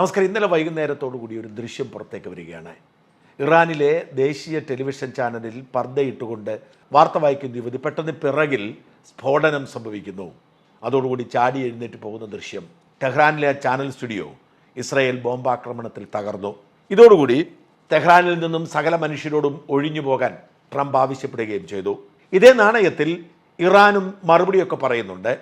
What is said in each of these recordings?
നമസ്കാരം. ഇന്നലെ വൈകുന്നേരത്തോടു കൂടി ഒരു ദൃശ്യം പുറത്തേക്ക് വരികയാണ്. ഇറാനിലെ ദേശീയ ടെലിവിഷൻ ചാനലിൽ പർദ്ദയിട്ടുകൊണ്ട് വാർത്ത വായിക്കുന്ന യുവതി പെട്ടെന്ന് പിറകിൽ സ്ഫോടനം സംഭവിക്കുന്നു. അതോടുകൂടി ചാടി എഴുന്നേറ്റ് പോകുന്ന ദൃശ്യം. ടെഹ്റാനിലെ ചാനൽ സ്റ്റുഡിയോ ഇസ്രായേൽ ബോംബാക്രമണത്തിൽ തകർന്നു. ഇതോടുകൂടി ടെഹ്റാനിൽ നിന്നും സകല മനുഷ്യരോടും ഒഴിഞ്ഞു പോകാൻ ട്രംപ് ആവശ്യപ്പെടുകയും ചെയ്തു. ഇതേ നാണയത്തിൽ ഇറാനും മറുപടിയൊക്കെ പറയുന്നുണ്ട്.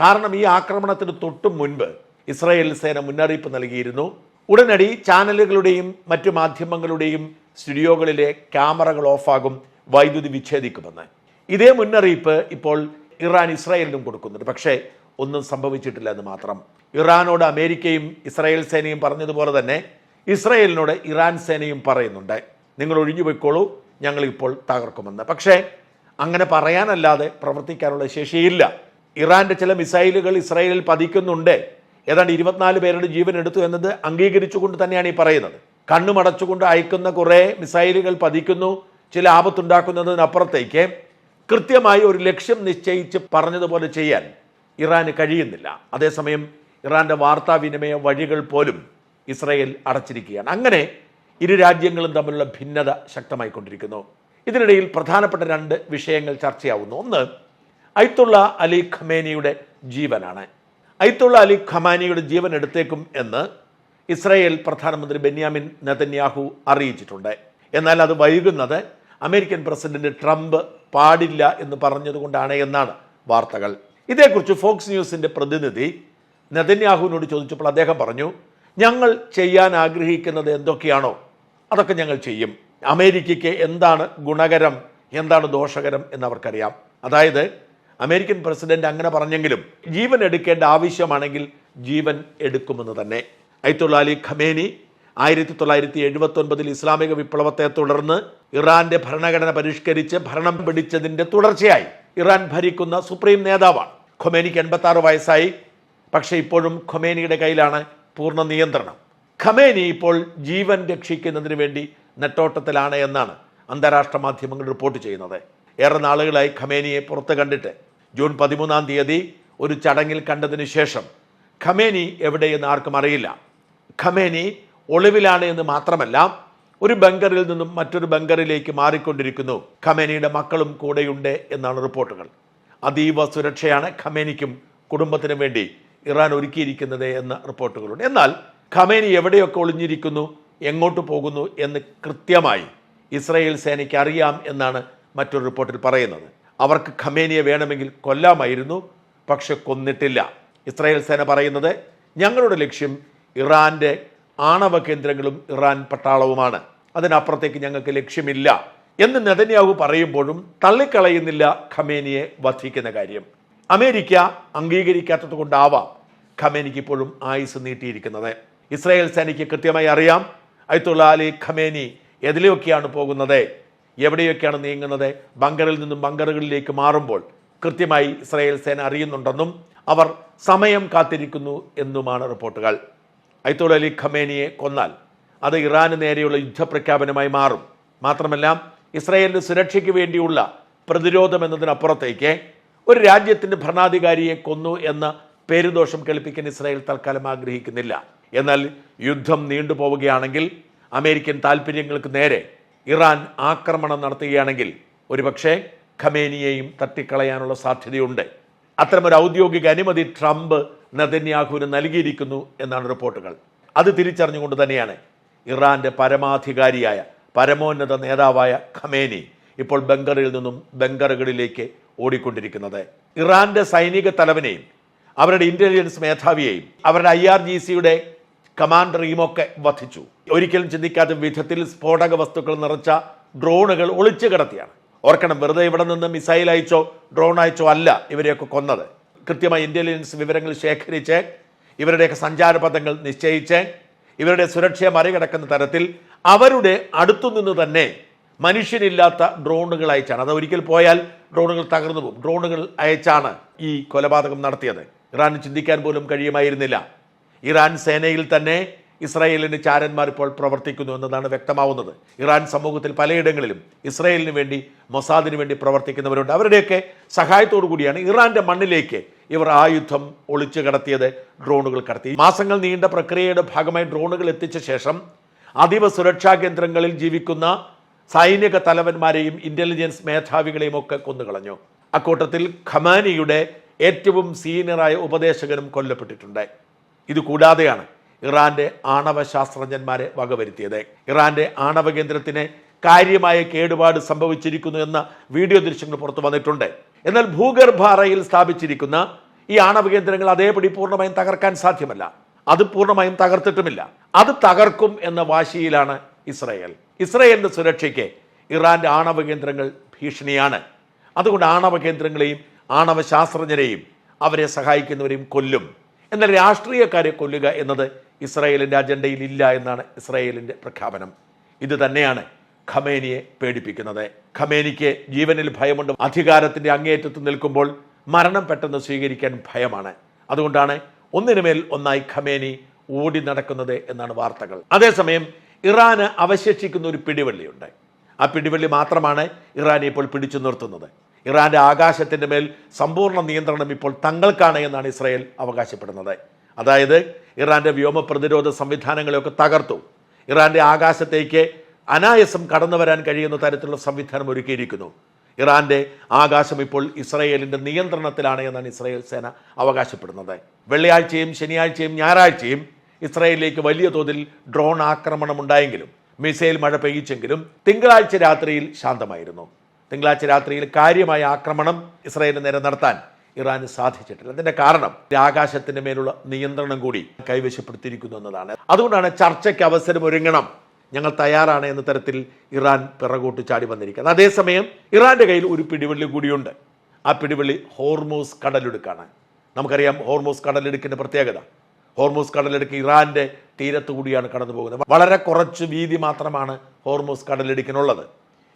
കാരണം ഈ ആക്രമണത്തിന് തൊട്ടും മുൻപ് ഇസ്രായേൽ സേന മുന്നറിയിപ്പ് നൽകിയിരുന്നു. ഉടനടി ചാനലുകളുടെയും മറ്റു മാധ്യമങ്ങളുടെയും സ്റ്റുഡിയോകളിലെ ക്യാമറകൾ ഓഫാകും വൈദ്യുതി വിച്ഛേദിക്കുമെന്ന്. ഇതേ മുന്നറിയിപ്പ് ഇപ്പോൾ ഇറാൻ ഇസ്രായേലിനും കൊടുക്കുന്നുണ്ട്. പക്ഷേ ഒന്നും സംഭവിച്ചിട്ടില്ല എന്ന് മാത്രം. ഇറാനോട് അമേരിക്കയും ഇസ്രായേൽ സേനയും പറഞ്ഞതുപോലെ തന്നെ ഇസ്രായേലിനോട് ഇറാൻ സേനയും പറയുന്നുണ്ട്. നിങ്ങൾ ഒഴിഞ്ഞു പോയിക്കോളൂ ഞങ്ങൾ ഇപ്പോൾ തകർക്കുമെന്ന്. പക്ഷേ അങ്ങനെ പറയാനല്ലാതെ പ്രവർത്തിക്കാനുള്ള ശേഷിയില്ല. ഇറാന്റെ ചില മിസൈലുകൾ ഇസ്രായേലിൽ പതിക്കുന്നുണ്ട്. ഏതാണ്ട് ഇരുപത്തിനാല് പേരുടെ ജീവൻ എടുത്തു എന്നത് അംഗീകരിച്ചുകൊണ്ട് തന്നെയാണ് ഈ പറയുന്നത്. കണ്ണുമടച്ചുകൊണ്ട് അയക്കുന്ന കുറേ മിസൈലുകൾ പതിക്കുന്നു. ചില ആപത്തുണ്ടാക്കുന്നതിനപ്പുറത്തേക്ക് കൃത്യമായി ഒരു ലക്ഷ്യം നിശ്ചയിച്ച് പറഞ്ഞതുപോലെ ചെയ്യാൻ ഇറാന് കഴിയുന്നില്ല. അതേസമയം ഇറാന്റെ വാർത്താവിനിമയ വഴികൾ പോലും ഇസ്രയേൽ അടച്ചിരിക്കുകയാണ്. അങ്ങനെ ഇരു രാജ്യങ്ങളും തമ്മിലുള്ള ഭിന്നത ശക്തമായിക്കൊണ്ടിരിക്കുന്നു ഇതിനിടയിൽ പ്രധാനപ്പെട്ട രണ്ട് വിഷയങ്ങൾ ചർച്ചയാവുന്നു. ഒന്ന് ഐത്തുള്ള അലി ഖമേനിയുടെ ജീവനാണ്. ഐത്തുള്ള അലി ഖമാനിയുടെ ജീവൻ എടുത്തേക്കും എന്ന് ഇസ്രായേൽ പ്രധാനമന്ത്രി ബെന്യാമിൻ നെതന്യാഹു അറിയിച്ചിട്ടുണ്ട്. എന്നാൽ അത് വൈകുന്നത് അമേരിക്കൻ പ്രസിഡന്റ് ട്രംപ് പാടില്ല എന്ന് പറഞ്ഞതുകൊണ്ടാണ് എന്നാണ് വാർത്തകൾ. ഇതേക്കുറിച്ച് ഫോക്സ് ന്യൂസിന്റെ പ്രതിനിധി നെതന്യാഹുവിനോട് ചോദിച്ചപ്പോൾ അദ്ദേഹം പറഞ്ഞു ഞങ്ങൾ ചെയ്യാൻ ആഗ്രഹിക്കുന്നത് എന്തൊക്കെയാണോ അതൊക്കെ ഞങ്ങൾ ചെയ്യും. അമേരിക്കയ്ക്ക് എന്താണ് ഗുണകരം എന്താണ് ദോഷകരം എന്ന് അവർക്കറിയാം അതായത് അമേരിക്കൻ പ്രസിഡന്റ് അങ്ങനെ പറഞ്ഞെങ്കിലും ജീവൻ എടുക്കേണ്ട ആവശ്യമാണെങ്കിൽ ജീവൻ എടുക്കുമെന്ന് തന്നെ. അയത്തുള്ള അലി ഖമേനി ആയിരത്തി തൊള്ളായിരത്തി എഴുപത്തി ഒൻപതിൽ ഇസ്ലാമിക വിപ്ലവത്തെ തുടർന്ന് ഇറാന്റെ ഭരണഘടന പരിഷ്കരിച്ച് ഭരണം പിടിച്ചതിന്റെ തുടർച്ചയായി ഇറാൻ ഭരിക്കുന്ന സുപ്രീം നേതാവാണ്. ഖൊമേനിക്ക് എൺപത്തി വയസ്സായി. പക്ഷേ ഇപ്പോഴും ഖൊമേനിയുടെ കയ്യിലാണ് പൂർണ നിയന്ത്രണം. ഖമേനി ഇപ്പോൾ ജീവൻ രക്ഷിക്കുന്നതിന് വേണ്ടി നെട്ടോട്ടത്തിലാണ് എന്നാണ് അന്താരാഷ്ട്ര മാധ്യമങ്ങൾ റിപ്പോർട്ട് ചെയ്യുന്നത്. ഏറെ നാളുകളായി ഖമേനിയെ പുറത്ത് കണ്ടിട്ട് ജൂൺ പതിമൂന്നാം തീയതി ഒരു ചടങ്ങിൽ കണ്ടതിന് ശേഷം ഖമേനി എവിടെയെന്ന് ആർക്കും അറിയില്ല. ഖമേനി ഒളിവിലാണ് എന്ന് മാത്രമല്ല ഒരു ബങ്കറിൽ നിന്നും മറ്റൊരു ബങ്കറിലേക്ക് മാറിക്കൊണ്ടിരിക്കുന്നു. ഖമേനിയുടെ മക്കളും കൂടെയുണ്ട് എന്നാണ് റിപ്പോർട്ടുകൾ. അതീവ സുരക്ഷയാണ് ഖമേനിക്കും കുടുംബത്തിനും വേണ്ടി ഇറാൻ ഒരുക്കിയിരിക്കുന്നത് എന്ന റിപ്പോർട്ടുകളുണ്ട്. എന്നാൽ ഖമേനി എവിടെയൊക്കെ ഒളിഞ്ഞിരിക്കുന്നു എങ്ങോട്ട് പോകുന്നു എന്ന് കൃത്യമായി ഇസ്രയേൽ സേനയ്ക്ക് അറിയാം എന്നാണ് മറ്റൊരു റിപ്പോർട്ടിൽ പറയുന്നത്. അവർക്ക് ഖമേനിയെ വേണമെങ്കിൽ കൊല്ലാമായിരുന്നു പക്ഷെ കൊന്നിട്ടില്ല. ഇസ്രായേൽ സേന പറയുന്നത് ഞങ്ങളുടെ ലക്ഷ്യം ഇറാന്റെ ആണവ കേന്ദ്രങ്ങളും ഇറാൻ പട്ടാളവുമാണ്. അതിനപ്പുറത്തേക്ക് ഞങ്ങൾക്ക് ലക്ഷ്യമില്ല എന്ന് നെതന്യാഹു പറയുമ്പോഴും തള്ളിക്കളയുന്നില്ല ഖമേനിയെ വധിക്കുന്ന കാര്യം. അമേരിക്ക അംഗീകരിക്കാത്തത് കൊണ്ടാവാം ഖമേനിക്ക് ഇപ്പോഴും ആയുസ് നീട്ടിയിരിക്കുന്നത്. ഇസ്രായേൽ സേനയ്ക്ക് കൃത്യമായി അറിയാം അയത്തുള്ള അലി ഖമേനി എതിലെയൊക്കെയാണ് പോകുന്നത്. എവിടെയൊക്കെയാണ് നീങ്ങുന്നത്? ബങ്കറിൽ നിന്നും ബങ്കറുകളിലേക്ക് മാറുമ്പോൾ കൃത്യമായി ഇസ്രായേൽ സേന അറിയുന്നുണ്ടെന്നും അവർ സമയം കാത്തിരിക്കുന്നു എന്നുമാണ് റിപ്പോർട്ടുകൾ. ഐത്തോൾ അലി ഖമേനിയെ കൊന്നാൽ അത് ഇറാന് നേരെയുള്ള യുദ്ധപ്രഖ്യാപനമായി മാറും. മാത്രമല്ല ഇസ്രായേലിന്റെ സുരക്ഷയ്ക്ക് വേണ്ടിയുള്ള പ്രതിരോധം എന്നതിനപ്പുറത്തേക്ക് ഒരു രാജ്യത്തിന്റെ ഭരണാധികാരിയെ കൊന്നു എന്ന പേരുദോഷം കേൾപ്പിക്കാൻ ഇസ്രായേൽ തൽക്കാലം ആഗ്രഹിക്കുന്നില്ല. എന്നാൽ യുദ്ധം നീണ്ടുപോവുകയാണെങ്കിൽ അമേരിക്കൻ താല്പര്യങ്ങൾക്ക് നേരെ ഇറാൻ ആക്രമണം നടത്തുകയാണെങ്കിൽ ഒരുപക്ഷെ ഖമേനിയെയും തട്ടിക്കളയാനുള്ള സാധ്യതയുണ്ട്. അത്തരമൊരു ഔദ്യോഗിക അനുമതി ട്രംപ് നദന്യാഹുവിന് നൽകിയിരിക്കുന്നു എന്നാണ് റിപ്പോർട്ടുകൾ. അത് തിരിച്ചറിഞ്ഞുകൊണ്ട് തന്നെയാണ് ഇറാന്റെ പരമാധികാരിയായ പരമോന്നത നേതാവായ ഖമേനി ഇപ്പോൾ ബംഗറിൽ നിന്നും ബംഗറുകളിലേക്ക് ഓടിക്കൊണ്ടിരിക്കുന്നത്. ഇറാന്റെ സൈനിക തലവനെയും അവരുടെ ഇന്റലിജൻസ് മേധാവിയെയും അവരുടെ ഐ ആർ ജി സിയുടെ കമാൻഡറെയും ഒക്കെ വധിച്ചു. ഒരിക്കലും ചിന്തിക്കാത്ത വിധത്തിൽ സ്ഫോടക വസ്തുക്കൾ നിറച്ച ഡ്രോണുകൾ ഒളിച്ചു കിടത്തിയാണ്. ഓർക്കണം വെറുതെ ഇവിടെ നിന്ന് മിസൈൽ അയച്ചോ ഡ്രോൺ അയച്ചോ അല്ല ഇവരെയൊക്കെ കൊന്നത്. കൃത്യമായി ഇന്റലിജൻസ് വിവരങ്ങൾ ശേഖരിച്ച് ഇവരുടെയൊക്കെ സഞ്ചാരപഥങ്ങൾ നിശ്ചയിച്ച് ഇവരുടെ സുരക്ഷയെ മറികടക്കുന്ന തരത്തിൽ അവരുടെ അടുത്തുനിന്ന് തന്നെ മനുഷ്യനില്ലാത്ത ഡ്രോണുകൾ അയച്ചാണ്. അത് ഒരിക്കൽ പോയാൽ ഡ്രോണുകൾ തകർന്നു പോകും. ഡ്രോണുകൾ അയച്ചാണ് ഈ കൊലപാതകം നടത്തിയത്. ഇറാന് ചിന്തിക്കാൻ പോലും കഴിയുമായിരുന്നില്ല. ഇറാൻ സേനയിൽ തന്നെ ഇസ്രായേലിന് ചാരന്മാർ ഇപ്പോൾ പ്രവർത്തിക്കുന്നു എന്നതാണ് വ്യക്തമാവുന്നത്. ഇറാൻ സമൂഹത്തിൽ പലയിടങ്ങളിലും ഇസ്രായേലിന് വേണ്ടി മൊസാദിന് വേണ്ടി പ്രവർത്തിക്കുന്നവരുണ്ട്. അവരുടെയൊക്കെ സഹായത്തോടു കൂടിയാണ് ഇറാന്റെ മണ്ണിലേക്ക് ഇവർ ആയുധം ഒളിച്ചു കടത്തിയത് ഡ്രോണുകൾ കടത്തി. മാസങ്ങൾ നീണ്ട പ്രക്രിയയുടെ ഭാഗമായി ഡ്രോണുകൾ എത്തിച്ച ശേഷം അതീവ സുരക്ഷാ കേന്ദ്രങ്ങളിൽ ജീവിക്കുന്ന സൈനിക തലവന്മാരെയും ഇന്റലിജൻസ് മേധാവികളെയും ഒക്കെ കൊന്നുകളഞ്ഞു. അക്കൂട്ടത്തിൽ ഖമാനിയുടെ ഏറ്റവും സീനിയറായ ഉപദേശകനും കൊല്ലപ്പെട്ടിട്ടുണ്ട്. ഇത് കൂടാതെയാണ് ഇറാന്റെ ആണവ ശാസ്ത്രജ്ഞന്മാരെ വകവരുത്തിയത്. ഇറാന്റെ ആണവ കേന്ദ്രത്തിന് കാര്യമായ കേടുപാട് സംഭവിച്ചിരിക്കുന്നു എന്ന വീഡിയോ ദൃശ്യങ്ങൾ പുറത്തു വന്നിട്ടുണ്ട്. എന്നാൽ ഭൂഗർഭ അറയിൽ സ്ഥാപിച്ചിരിക്കുന്ന ഈ ആണവ കേന്ദ്രങ്ങൾ അതേപടി പൂർണമായും തകർക്കാൻ സാധ്യമല്ല. അത് പൂർണമായും തകർത്തിട്ടുമില്ല. അത് തകർക്കും എന്ന വാശിയിലാണ് ഇസ്രായേൽ. ഇസ്രായേലിന്റെ സുരക്ഷയ്ക്ക് ഇറാന്റെ ആണവ കേന്ദ്രങ്ങൾ ഭീഷണിയാണ്. അതുകൊണ്ട് ആണവ കേന്ദ്രങ്ങളെയും ആണവ ശാസ്ത്രജ്ഞരെയും അവരെ സഹായിക്കുന്നവരെയും കൊല്ലും. എന്നാൽ രാഷ്ട്രീയക്കാരെ കൊല്ലുക എന്നത് ഇസ്രായേലിന്റെ അജണ്ടയിൽ ഇല്ല എന്നാണ് ഇസ്രായേലിന്റെ പ്രഖ്യാപനം. ഇത് തന്നെയാണ് ഖമേനിയെ പേടിപ്പിക്കുന്നത്. ഖമേനിക്ക് ജീവനിൽ ഭയമുണ്ട്. അധികാരത്തിന്റെ അങ്ങേയറ്റത്ത് നിൽക്കുമ്പോൾ മരണം പെട്ടെന്ന് സ്വീകരിക്കാൻ ഭയമാണ്. അതുകൊണ്ടാണ് ഒന്നിനുമേൽ ഒന്നായി ഖമേനി ഓടി നടക്കുന്നത് എന്നാണ് വാർത്തകൾ. അതേസമയം ഇറാന് അവശേഷിക്കുന്ന ഒരു പിടിവള്ളിയുണ്ട്. ആ പിടിവള്ളി മാത്രമാണ് ഇറാനെ ഇപ്പോൾ പിടിച്ചു നിർത്തുന്നത്. ഇറാന്റെ ആകാശത്തിന്റെ മേൽ സമ്പൂർണ നിയന്ത്രണം ഇപ്പോൾ തങ്ങൾക്കാണ് എന്നാണ് ഇസ്രായേൽ അവകാശപ്പെടുന്നത്. അതായത് ഇറാന്റെ വ്യോമ പ്രതിരോധ സംവിധാനങ്ങളെയൊക്കെ തകർത്തു. ഇറാന്റെ ആകാശത്തേക്ക് അനായസം കടന്നു വരാൻ കഴിയുന്ന തരത്തിലുള്ള സംവിധാനം ഒരുക്കിയിരിക്കുന്നു. ഇറാന്റെ ആകാശം ഇപ്പോൾ ഇസ്രായേലിന്റെ നിയന്ത്രണത്തിലാണ് എന്നാണ് ഇസ്രായേൽ സേന അവകാശപ്പെടുന്നത്. വെള്ളിയാഴ്ചയും ശനിയാഴ്ചയും ഞായറാഴ്ചയും ഇസ്രായേലിലേക്ക് വലിയ തോതിൽ ഡ്രോൺ ആക്രമണം ഉണ്ടായെങ്കിലും മിസൈൽ മഴ പെയ്യിച്ചെങ്കിലും തിങ്കളാഴ്ച രാത്രിയിൽ ശാന്തമായിരുന്നു. തിങ്കളാഴ്ച രാത്രിയിൽ കാര്യമായ ആക്രമണം ഇസ്രായേലിന് നേരെ നടത്താൻ ഇറാന് സാധിച്ചിട്ടില്ല. അതിന്റെ കാരണം ആകാശത്തിന്റെ മേലുള്ള നിയന്ത്രണം കൂടി കൈവശപ്പെടുത്തിയിരിക്കുന്നു എന്നതാണ്. അതുകൊണ്ടാണ് ചർച്ചയ്ക്ക് അവസരം ഒരുങ്ങണം. ഞങ്ങൾ തയ്യാറാണ് എന്ന തരത്തിൽ ഇറാൻ പിറകോട്ട് ചാടി വന്നിരിക്കുന്നത്. അതേസമയം ഇറാന്റെ കയ്യിൽ ഒരു പിടിവള്ളി കൂടിയുണ്ട്. ആ പിടിവള്ളി ഹോർമോസ് കടലിടുക്കാണ്. നമുക്കറിയാം ഹോർമോസ് കടലിടുക്കിന്റെ പ്രത്യേകത. ഹോർമോസ് കടലിടുക്ക് ഇറാന്റെ തീരത്തു കൂടിയാണ് കടന്നു പോകുന്നത് വളരെ കുറച്ച് വീതി മാത്രമാണ് ഹോർമോസ് കടലിടുക്കിനുള്ളത്.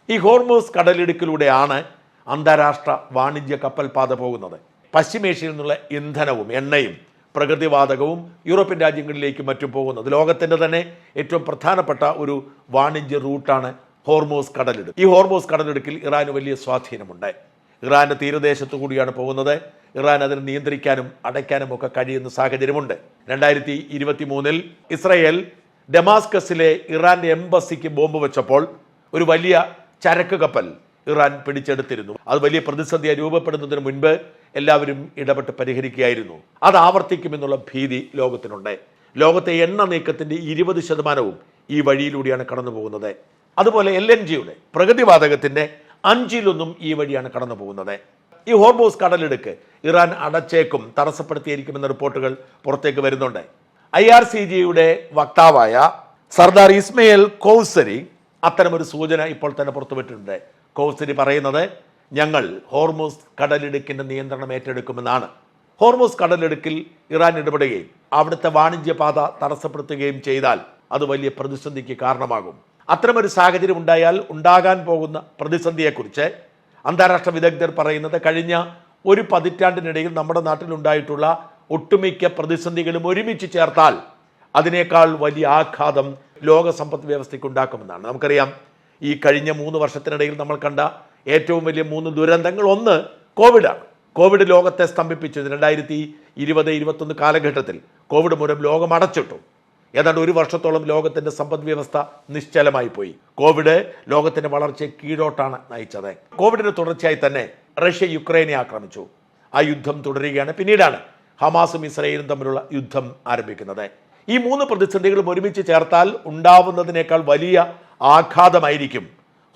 ഈ ഹോർമോസ് കടലിടുക്കിലൂടെയാണ് അന്താരാഷ്ട്ര വാണിജ്യ കപ്പൽ പാത പോകുന്നത്. പശ്ചിമേഷ്യയിൽ നിന്നുള്ള ഇന്ധനവും എണ്ണയും പ്രകൃതിവാതകവും യൂറോപ്യൻ രാജ്യങ്ങളിലേക്കും മറ്റും പോകുന്നത്. ലോകത്തിന്റെ തന്നെ ഏറ്റവും പ്രധാനപ്പെട്ട ഒരു വാണിജ്യ റൂട്ടാണ് ഹോർമോസ് കടലിടുക്ക്. ഈ ഹോർമോസ് കടലിടുക്കിൽ ഇറാന് വലിയ സ്വാധീനമുണ്ട്. ഇറാന്റെ തീരദേശത്തു കൂടിയാണ് പോകുന്നത്. ഇറാൻ അതിനെ നിയന്ത്രിക്കാനും അടയ്ക്കാനും ഒക്കെ കഴിയുന്ന സാഹചര്യമുണ്ട്. രണ്ടായിരത്തി ഇരുപത്തി മൂന്നിൽ ഇസ്രയേൽ ഡെമാസ്കസിലെ ഇറാന്റെ എംബസിക്ക് ബോംബ് വെച്ചപ്പോൾ ഒരു വലിയ ചരക്ക് കപ്പൽ ഇറാൻ പിടിച്ചെടുത്തിരുന്നു. അത് വലിയ പ്രതിസന്ധിയായി രൂപപ്പെടുന്നതിന് മുൻപ് എല്ലാവരും ഇടപെട്ട് പരിഹരിക്കുകയായിരുന്നു. അത് ആവർത്തിക്കുമെന്നുള്ള ഭീതി ലോകത്തിനുണ്ട്. ലോകത്തെ എണ്ണ നീക്കത്തിന്റെ ഇരുപത് ശതമാനവും ഈ വഴിയിലൂടെയാണ് കടന്നു പോകുന്നത് അതുപോലെ എൽ എൻ ജിയുടെ പ്രകൃതിവാതകത്തിന്റെ അഞ്ചിലൊന്നും ഈ വഴിയാണ് കടന്നു പോകുന്നത് ഈ ഹോർബോസ് കടലെടുക്ക് ഇറാൻ അടച്ചേക്കും തടസ്സപ്പെടുത്തിയിരിക്കുമെന്ന റിപ്പോർട്ടുകൾ പുറത്തേക്ക് വരുന്നുണ്ട്. ഐ ആർ സി ജിയുടെ വക്താവായ സർദാർ ഇസ്മയിൽ കൗസരി അത്തരമൊരു സൂചന ഇപ്പോൾ തന്നെ പുറത്തുവിട്ടിട്ടുണ്ട് കോസിരി പറയുന്നത് ഞങ്ങൾ ഹോർമോസ് കടലിടുക്കിന്റെ നിയന്ത്രണം ഏറ്റെടുക്കുമെന്നാണ്. ഹോർമോസ് കടലിടുക്കിൽ ഇറാൻ ഇടപെടുകയും അവിടുത്തെ വാണിജ്യപാത തടസ്സപ്പെടുത്തുകയും ചെയ്താൽ അത് വലിയ പ്രതിസന്ധിക്ക് കാരണമാകും. അത്തരമൊരു സാഹചര്യം ഉണ്ടായാൽ ഉണ്ടാകാൻ പോകുന്ന പ്രതിസന്ധിയെക്കുറിച്ച് അന്താരാഷ്ട്ര വിദഗ്ധർ പറയുന്നത് കഴിഞ്ഞ ഒരു പതിറ്റാണ്ടിനിടയിൽ നമ്മുടെ നാട്ടിലുണ്ടായിട്ടുള്ള ഒട്ടുമിക്ക പ്രതിസന്ധികളും ഒരുമിച്ച് ചേർത്താൽ അതിനേക്കാൾ വലിയ ആഘാതം ലോക സമ്പദ് വ്യവസ്ഥയ്ക്ക് ഉണ്ടാക്കുമെന്നാണ്. നമുക്കറിയാം ഈ കഴിഞ്ഞ മൂന്ന് വർഷത്തിനിടയിൽ നമ്മൾ കണ്ട ഏറ്റവും വലിയ മൂന്ന് ദുരന്തങ്ങൾ ഒന്ന് കോവിഡാണ്. കോവിഡ് ലോകത്തെ സ്തംഭിപ്പിച്ചു രണ്ടായിരത്തി ഇരുപത് ഇരുപത്തൊന്ന് കാലഘട്ടത്തിൽ കോവിഡ് മൂലം ലോകം അടച്ചിട്ടു. ഏതാണ്ട് ഒരു വർഷത്തോളം ലോകത്തിന്റെ സമ്പദ് വ്യവസ്ഥ നിശ്ചലമായി പോയി. കോവിഡ് ലോകത്തിന്റെ വളർച്ചയെ കീഴോട്ടാണ് നയിച്ചത്. കോവിഡിന് തുടർച്ചയായി തന്നെ റഷ്യ യുക്രൈനെ ആക്രമിച്ചു. ആ യുദ്ധം തുടരുകയാണ്. പിന്നീടാണ് ഹമാസും ഇസ്രയേലും തമ്മിലുള്ള യുദ്ധം ആരംഭിക്കുന്നത്. ഈ മൂന്ന് പ്രതിസന്ധികളും ഒരുമിച്ച് ചേർത്താൽ ഉണ്ടാവുന്നതിനേക്കാൾ വലിയ ആഘാതമായിരിക്കും.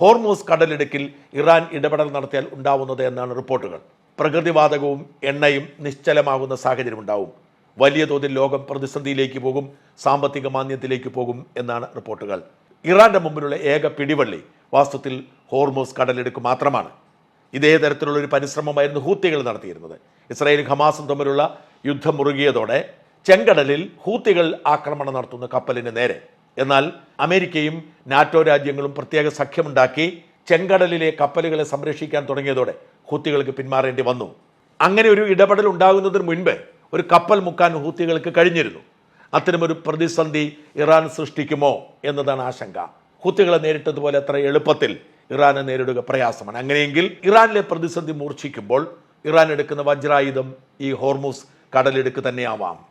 ഹോർമോസ് കടലിടുക്കിൽ ഇറാൻ ഇടപെടൽ നടത്തിയാൽ ഉണ്ടാവുന്നത് എന്നാണ് റിപ്പോർട്ടുകൾ. പ്രകൃതിവാതകവും എണ്ണയും നിശ്ചലമാകുന്ന സാഹചര്യം ഉണ്ടാവും. വലിയ തോതിൽ ലോകം പ്രതിസന്ധിയിലേക്ക് പോകും സാമ്പത്തിക മാന്ദ്യത്തിലേക്ക് പോകും എന്നാണ് റിപ്പോർട്ടുകൾ. ഇറാന്റെ മുമ്പിലുള്ള ഏക പിടിവള്ളി വാസ്തവത്തിൽ ഹോർമോസ് കടലെടുക്ക് മാത്രമാണ്. ഇതേ തരത്തിലുള്ള ഒരു പരിശ്രമമായിരുന്നു ഹൂത്തികൾ നടത്തിയിരുന്നത്. ഇസ്രായേലും ഹമാസും തമ്മിലുള്ള യുദ്ധം മുറുകിയതോടെ ചെങ്കടലിൽ ഹൂത്തികൾ ആക്രമണം നടത്തുന്ന കപ്പലിന് നേരെ. എന്നാൽ അമേരിക്കയും നാറ്റോ രാജ്യങ്ങളും പ്രത്യേക സഖ്യമുണ്ടാക്കി ചെങ്കടലിലെ കപ്പലുകളെ സംരക്ഷിക്കാൻ തുടങ്ങിയതോടെ ഹൂത്തികൾക്ക് പിന്മാറേണ്ടി വന്നു. അങ്ങനെ ഒരു ഇടപെടൽ ഉണ്ടാകുന്നതിന് മുൻപ് ഒരു കപ്പൽ മുക്കാൻ ഹൂത്തികൾക്ക് കഴിഞ്ഞിരുന്നു. അത്തരമൊരു പ്രതിസന്ധി ഇറാൻ സൃഷ്ടിക്കുമോ എന്നതാണ് ആശങ്ക. ഹൂത്തികളെ നേരിട്ടതുപോലെ അത്ര എളുപ്പത്തിൽ ഇറാനെ നേരിടുക പ്രയാസമാണ്. അങ്ങനെയെങ്കിൽ ഇറാനിലെ പ്രതിസന്ധി മൂർച്ഛിക്കുമ്പോൾ ഇറാൻ എടുക്കുന്ന വജ്രായുധം ഈ ഹോർമൂസ് കടലെടുക്ക് തന്നെയാവാം.